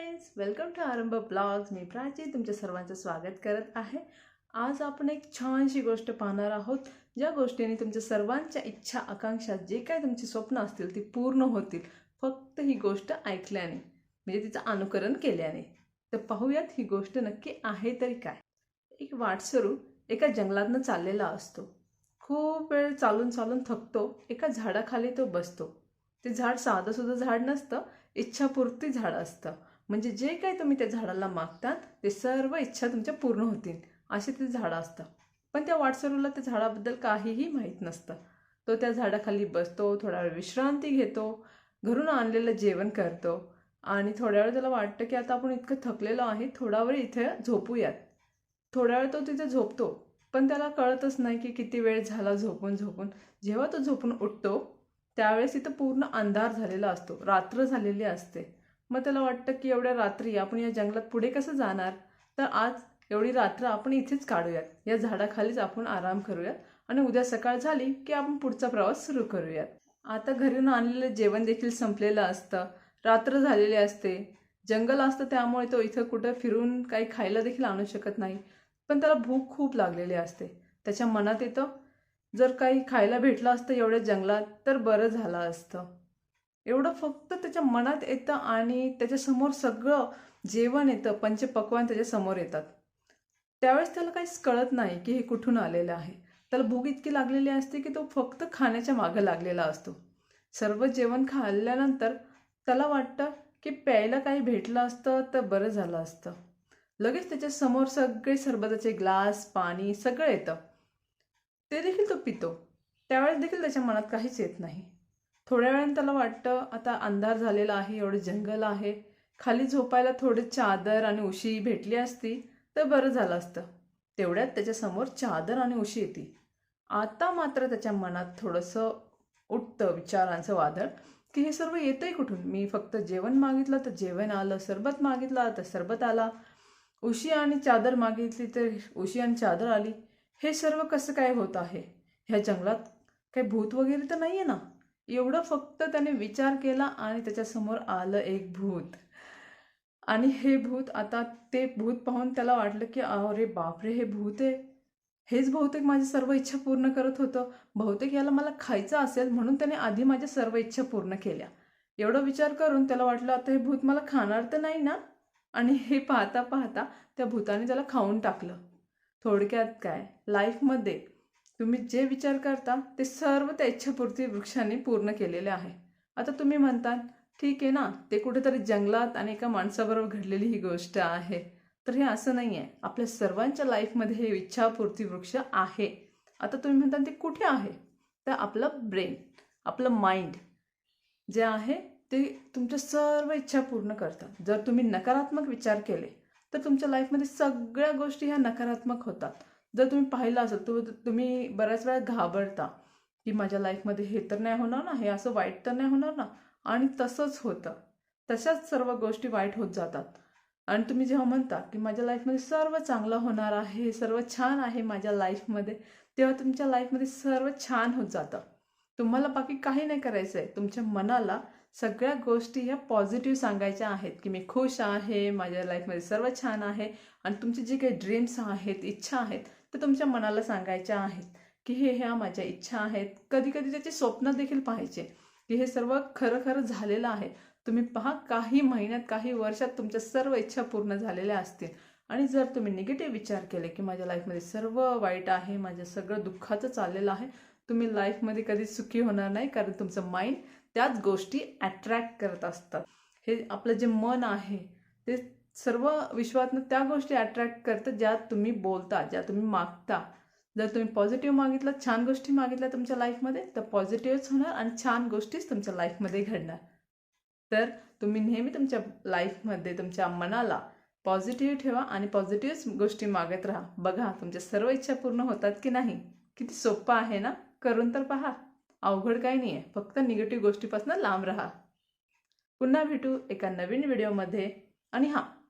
Friends welcome to Aarambh blogs मी प्राची तुमच्या सर्वांचं स्वागत करत आहे. आज आपण एक छानशी गोष्ट पाहणार आहोत ज्या गोष्टीने तुमच्या सर्वांच्या इच्छा आकांक्षा जे काय तुमची स्वप्न असतील ती पूर्ण होतील फक्त ही गोष्ट ऐकल्याने म्हणजे तिचं अनुकरण केल्याने. तर पाहूयात ही गोष्ट नक्की आहे तरी काय. एक वाटसरू एका जंगलातनं चाललेला असतो. खूप वेळ चालून चालून थकतो एका झाडाखाली तो बसतो. ते झाड साधं सुद्धा झाड नसतं इच्छापूर्ती झाड असतं. म्हणजे जे काही तुम्ही त्या झाडाला मागतात ते सर्व इच्छा तुमच्या पूर्ण होतील असे ते झाडं असतं पण त्या वाटसरूला त्या झाडाबद्दल काहीही माहीत नसतं. तो त्या झाडाखाली बसतो थोडा वेळ विश्रांती घेतो घरून आणलेलं जेवण करतो आणि थोड्या वेळ त्याला वाटतं की आता आपण इतकं थकलेलो आहे थोडा वेळ इथे झोपूयात. थोड्या वेळ तो तिथे झोपतो पण त्याला कळतच नाही की किती वेळ झाला झोपून झोपून. जेव्हा तो झोपून उठतो त्यावेळेस तिथं पूर्ण अंधार झालेला असतो रात्र झालेली असते. मग त्याला वाटतं की एवढ्या रात्री आपण या जंगलात पुढे कसं जाणार? तर आज एवढी रात्र आपण इथेच काढूयात. या झाडाखालीच आपण आराम करूयात आणि उद्या सकाळ झाली की आपण पुढचा प्रवास सुरू करूयात. आता घरून आणलेलं जेवण देखील संपलेलं असतं. रात्र झालेली असते. जंगल असतं त्यामुळे तो इथं कुठं फिरून काही खायला देखील आणू शकत नाही. पण त्याला भूक खूप लागलेली असते. त्याच्या मनात येतं जर काही खायला भेटलं असतं एवढ्या जंगलात तर बरं झालं असतं. एवढं फक्त त्याच्या मनात येतं आणि त्याच्यासमोर सगळं जेवण येतं पंचपक्वान त्याच्यासमोर येतात. त्यावेळेस त्याला काहीच कळत नाही की हे कुठून आलेलं आहे. त्याला भूक इतकी लागलेली असते की तो फक्त खाण्याच्या मागं लागलेला असतो. सर्व जेवण खाल्ल्यानंतर त्याला वाटतं की प्यायला काही भेटलं असतं तर बरं झालं असतं. लगेच त्याच्यासमोर सगळे सरबताचे ग्लास पाणी सगळं येतं. ते देखील तो पितो. त्यावेळेस देखील त्याच्या मनात काहीच येत नाही. थोड्या वेळाने त्याला वाटतं आता अंधार झालेला आहे एवढं जंगल आहे. खाली झोपायला थोडी चादर आणि उशी भेटली असती तर बरं झालं असतं. तेवढ्यात त्याच्यासमोर चादर आणि उशी येते. आता मात्र त्याच्या मनात थोडंसं उठतं विचारांचं वादळ की हे सर्व येतंय कुठून? मी फक्त जेवण मागितलं तर जेवण आलं सरबत मागितलं तर सरबत आला. उशी आणि चादर मागितली तर उशी आणि चादर आली. हे सर्व कसं काय होत आहे? ह्या जंगलात काही भूत वगैरे तर नाही आहे ना? एवढं फक्त त्याने विचार केला आणि त्याच्यासमोर आलं एक भूत. आणि हे भूत आता ते भूत पाहून त्याला वाटलं की अरे बापरे हे भूत आहे. हेच बहुतेक माझी सर्व इच्छा पूर्ण करत होतं. बहुतेक याला मला खायचं असेल म्हणून त्याने आधी माझ्या सर्व इच्छा पूर्ण केल्या. एवढा विचार करून त्याला वाटलं आता हे भूत मला खाणार तर नाही ना? आणि हे पाहता पाहता त्या भूताने त्याला खाऊन टाकलं. थोडक्यात काय? लाईफमध्ये तुम्ही जे विचार करता ते सर्व त्या इच्छापूर्ती वृक्षाने पूर्ण केलेले आहे. आता तुम्ही म्हणता ठीक आहे ना ते कुठेतरी जंगलात आणि एका माणसाबरोबर घडलेली ही गोष्ट आहे. तर हे असं नाही आहे आपल्या सर्वांच्या लाईफमध्ये हे इच्छापूर्ती वृक्ष आहे. आता तुम्ही म्हणता ते कुठे आहे? तर आपलं ब्रेन आपलं माइंड जे आहे ते तुमच्या सर्व इच्छा पूर्ण करतात जर तुम्ही नकारात्मक विचार केले तर तुमच्या लाईफमध्ये सगळ्या गोष्टी ह्या नकारात्मक होतात. जर तुम्ही पाहिलं असेल तर तुम्ही बऱ्याच वेळा घाबरता की माझ्या लाईफमध्ये हे तर नाही होणार ना हे असं वाईट तर नाही होणार ना. आणि तसंच होतं. तशाच सर्व गोष्टी वाईट होत जातात. आणि तुम्ही जेव्हा म्हणता की माझ्या लाईफमध्ये सर्व चांगलं होणार आहे सर्व छान आहे माझ्या लाईफमध्ये तेव्हा तुमच्या लाईफमध्ये सर्व छान होत जातं. तुम्हाला बाकी काही नाही करायचं आहे. तुमच्या मनाला सगळ्या गोष्टी ह्या पॉझिटिव्ह सांगायच्या आहेत की मी खुश आहे माझ्या लाईफमध्ये सर्व छान आहे आणि तुमचे जे काही ड्रीम्स आहेत इच्छा आहेत ते तुमच्या मनाला सांगायच्या आहेत की हे ह्या माझ्या इच्छा आहेत. कधी कधी त्याचे स्वप्न देखील पाहायचे की हे सर्व खरं खरं झालेलं आहे. तुम्ही पहा काही महिन्यात काही वर्षात तुमच्या सर्व इच्छा पूर्ण झालेल्या असतील. आणि जर तुम्ही निगेटिव्ह विचार केले की माझ्या लाईफमध्ये सर्व वाईट आहे माझं सगळं दुःखाचं चाललेलं आहे तुम्ही लाईफमध्ये कधी सुखी होणार नाही कारण तुमचं माइंड त्याच गोष्टी अट्रॅक्ट करत असतात हे आपलं जे मन आहे ते सर्व विश्वातनं त्या गोष्टी अट्रॅक्ट करतं ज्या तुम्ही बोलता ज्या तुम्ही मागता. जर तुम्ही पॉझिटिव्ह मागितलं छान गोष्टी मागितल्या तुमच्या लाईफमध्ये तर पॉझिटिव्हच होणार आणि छान गोष्टीच तुमच्या लाईफमध्ये घडणार. तर तुम्ही नेहमी तुमच्या लाईफमध्ये तुमच्या मनाला पॉझिटिव्ह ठेवा आणि पॉझिटिव्हच गोष्टी मागत राहा. बघा तुमच्या सर्व इच्छा पूर्ण होतात की नाही? किती सोपं आहे ना? करून तर पहा. अवघड काही नाही आहे फक्त निगेटिव्ह गोष्टीपासून लांब राहा. पुन्हा भेटू एका नवीन व्हिडिओमध्ये आणि हां